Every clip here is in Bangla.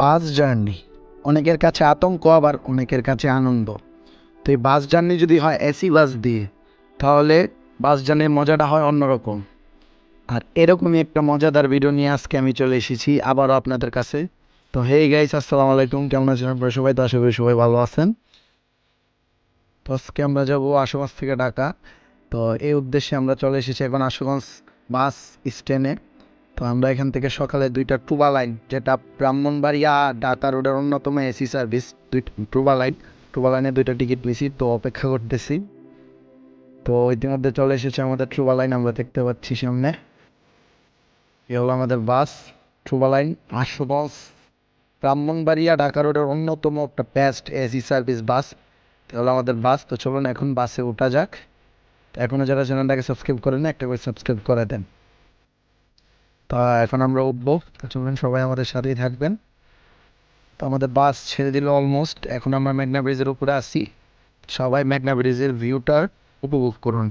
Bus journey. অনেকের কাছে আতঙ্ক, আবার অনেকের কাছে আনন্দ। তো এই বাস জার্নি যদি হয় এসি বাস দিয়ে, তাহলে বাস জার্নির মজাটা হয় অন্যরকম। আর এরকমই একটা মজাদার ভিডিও নিয়ে আজকে আমি চলে এসেছি, আবারও আপনাদের কাছে। তো হে গাইস আসসালামু আলাইকুম, কেমন আছেন আপনারা সবাই? তো আশা করি সবাই ভালো আছেন। তো আজকে আমরা যাব আশুগঞ্জ থেকে ঢাকা। তো এই উদ্দেশ্যে আমরা চলে এসেছি এখন আশুগঞ্জ বাস স্ট্যান্ডে। তো আমরা এখান থেকে সকালে দুইটা টুবা লাইন, যেটা ব্রাহ্মণবাড়িয়া ঢাকা রোডের অন্যতম এসি সার্ভিস। দুইটা টুবা লাইন টুবা লাইনে দুইটা টিকিট পেয়েছি তো অপেক্ষা করতেছি। তো ইতিমধ্যে চলে এসেছে আমাদের ট্রুবা লাইন, আমরা দেখতে পাচ্ছি সামনে। এ হলো আমাদের বাস, ট্রুবা লাইন আশুগঞ্জ ব্রাহ্মণবাড়িয়া ঢাকা রোডের অন্যতম একটা বেস্ট এসি সার্ভিস বাস। তো হলো আমাদের বাস, তো চলুন এখন বাসে ওঠা যাক। এখনও যারা চ্যানেলটাকে সাবস্ক্রাইব করেন একটা করে সাবস্ক্রাইব করে দেন। তা এখন আমরা উঠবো। চলবেন সবাই আমাদের সাথেই থাকবেন। তো আমাদের বাস ছেড়ে দিল অলমোস্ট এখন আমরা মেঘনা ব্রিজের উপরে আসি সবাই মেঘনা ব্রিজের ভিউটা উপভোগ করুন।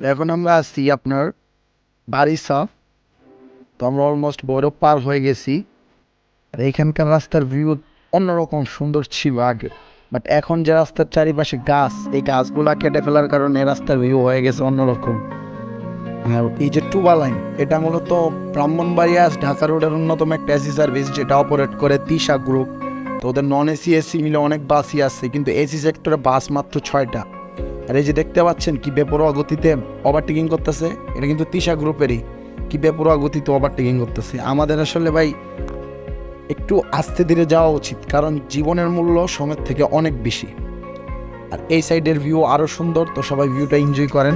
এখন আমরা আসছি আপনার বারিসা তো আমরা অলমোস্ট বড় পার হয়ে গেছি। আর এইখানকার রাস্তার ভিউ অন্যরকম সুন্দর ছিল আগে। বাট এখন যে রাস্তার চারিপাশে গাছ, এই গাছগুলা কেটে ফেলার কারণে রাস্তার ভিউ হয়ে গেছে অন্যরকম। আর এই যে টুবা লাইন এটা মূলত ব্রাহ্মণবাড়িয়া ঢাকা রোডের অন্যতম একটা এসি সার্ভিস যেটা অপারেট করে তিশা গ্রুপ তো ওদের নন এসি এসি মিলে অনেক বাসই আছে, কিন্তু এসি সেক্টরে বাস মাত্র ছয়টা। আর এই যে দেখতে পাচ্ছেন কি বেপরোয়া গতিতে ওভারটেকিং করতেছে, এটা কিন্তু তিশা গ্রুপেরই কি বেপরোয়া গতিতে ওভারটেকিং করতেছে। আমাদের আসলে ভাই একটু আস্তে ধীরে যাওয়া উচিত, কারণ জীবনের মূল্য সময়ের থেকে অনেক বেশি। আর এই সাইডের ভিউ আরও সুন্দর, তো সবাই ভিউটা এনজয় করেন।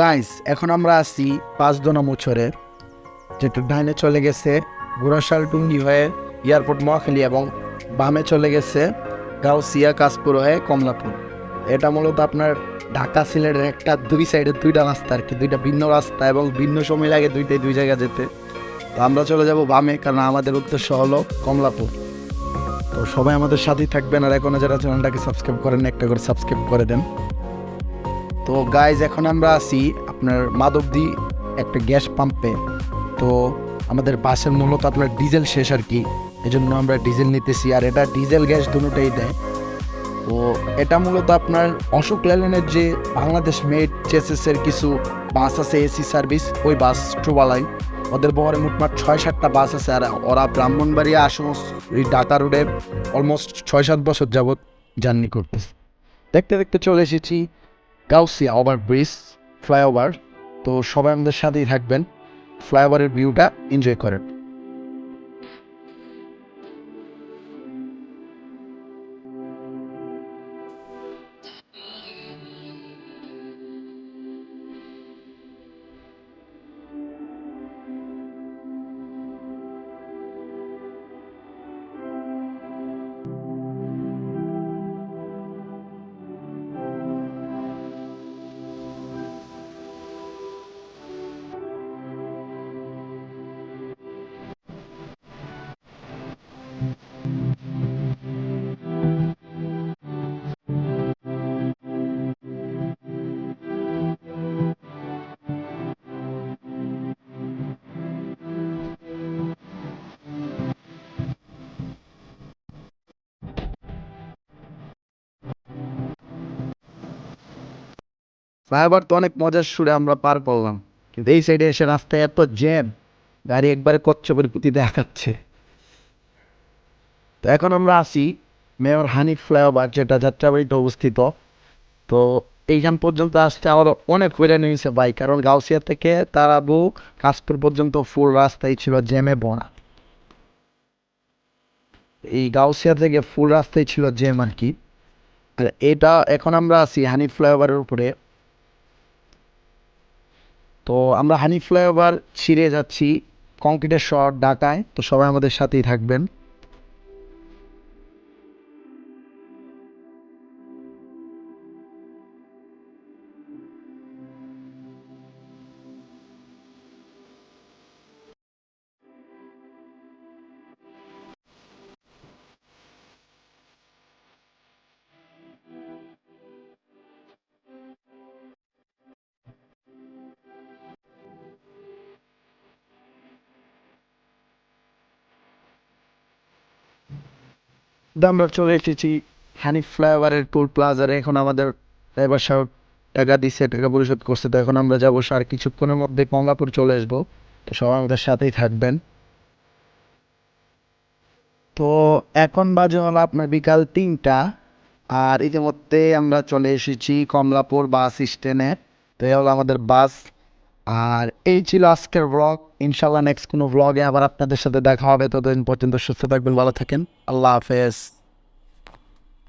গাইস এখন আমরা আছি পাঁচদোনা মোছরের যেটা ডাইনে চলে গেছে ঘোড়াশাল টুঙ্গি হয়ে এয়ারপোর্ট মহাখালী এবং বামে চলে গেছে গাউসিয়া, কাশপুর হয়ে কমলাপুর। এটা মূলত আপনার ঢাকা সিলেটের একটা দুই সাইডে দুইটা রাস্তা আর কি, দুইটা ভিন্ন রাস্তা এবং ভিন্ন সময় লাগে দুইটাই দুই জায়গা যেতে। তো আমরা চলে যাব বামে, কারণ আমাদের উদ্দেশ্য হলো কমলাপুর। তো সবাই আমাদের সাথেই থাকবেন আর এখনও যারা চ্যানেলটাকে সাবস্ক্রাইব করেন একটা করে সাবস্ক্রাইব করে দেন। তো গাইজ এখন আমরা আছি আপনার মাধবদি একটা গ্যাস পাম্পে। তো আমাদের বাসের মূলত আপনার ডিজেল শেষ আর কি। এজন্য আমরা ডিজেল নিতেছি আর এটা ডিজেল গ্যাস দুটোই দেয়। তো এটা মূলত আপনার অশোক লেলেনের যে বাংলাদেশ মেড চেসেসের কিছু বাস আছে এসি সার্ভিস ওই বাস ট্রুবালাই ওদের বহরে মোটমাট ছয়, সাতটা বাস আছে আর ওরা ব্রাহ্মণবাড়িয়া আসন এই ডাটা রোডে অলমোস্ট ছয়, সাত বছর যাবৎ জার্নি করতেছে। দেখতে দেখতে চলে এসেছি। গাউসিয়া ওভার ব্রিজ ফ্লাইওভার তো সবাই আমাদের সাথেই থাকবেন। ফ্লাইওভারের ভিউটা এনজয় করেন। ফ্লাইওভার তো অনেক মজার সুরে আমরা পার করলাম। কিন্তু এই সাইডে এসে রাস্তায় এত জ্যাম গাড়ি একবারে কচ্ছপের প্রতি দেখাচ্ছে তো এখন আমরা আসি মেয়র হানিফ ফ্লাইওভার, যেটা যাত্রাবাড়িতে অবস্থিত। তো এইখান পর্যন্ত আসতে আমার অনেক হইরানি নিয়েছে বাইক কারণ গাউসিয়া থেকে তারাবু, কাশপুর পর্যন্ত ফুল রাস্তায় ছিল জ্যামে বোনা এই গাউসিয়া থেকে ফুল রাস্তায় ছিল জ্যাম আর কি। এটা এখন আমরা আছি হানিফ ফ্লাইওভারের উপরে। তো আমরা হানি ফ্লাইওভার ছিঁড়ে যাচ্ছি কংক্রিটের শহর ঢাকায় তো সবাই আমাদের সাথেই থাকবেন। আমরা চলে এসেছি। হানিফ ফ্লাইওভারের টোল প্লাজারে। এখন আমাদের ড্রাইভার সাহেব টাকা দিচ্ছে টাকা পরিশোধ করছে। তো এখন আমরা যাব আর কিছুক্ষণের মধ্যে কমলাপুর চলে আসব। তো সবাই আমাদের সাথেই থাকবেন। তো এখন বাজে হলো আপনার বিকাল তিনটা। আর ইতিমধ্যে আমরা চলে এসেছি কমলাপুর বাস স্ট্যান্ডে। তো এই হলো আমাদের বাস। আর এই ছিল আজকের ব্লগ ইনশাল্লাহ নেক্সট কোনো ব্লগে আবার আপনাদের সাথে দেখা হবে। ততদিন পর্যন্ত সুস্থ থাকবেন, ভালো থাকেন। আল্লাহ হাফেজ।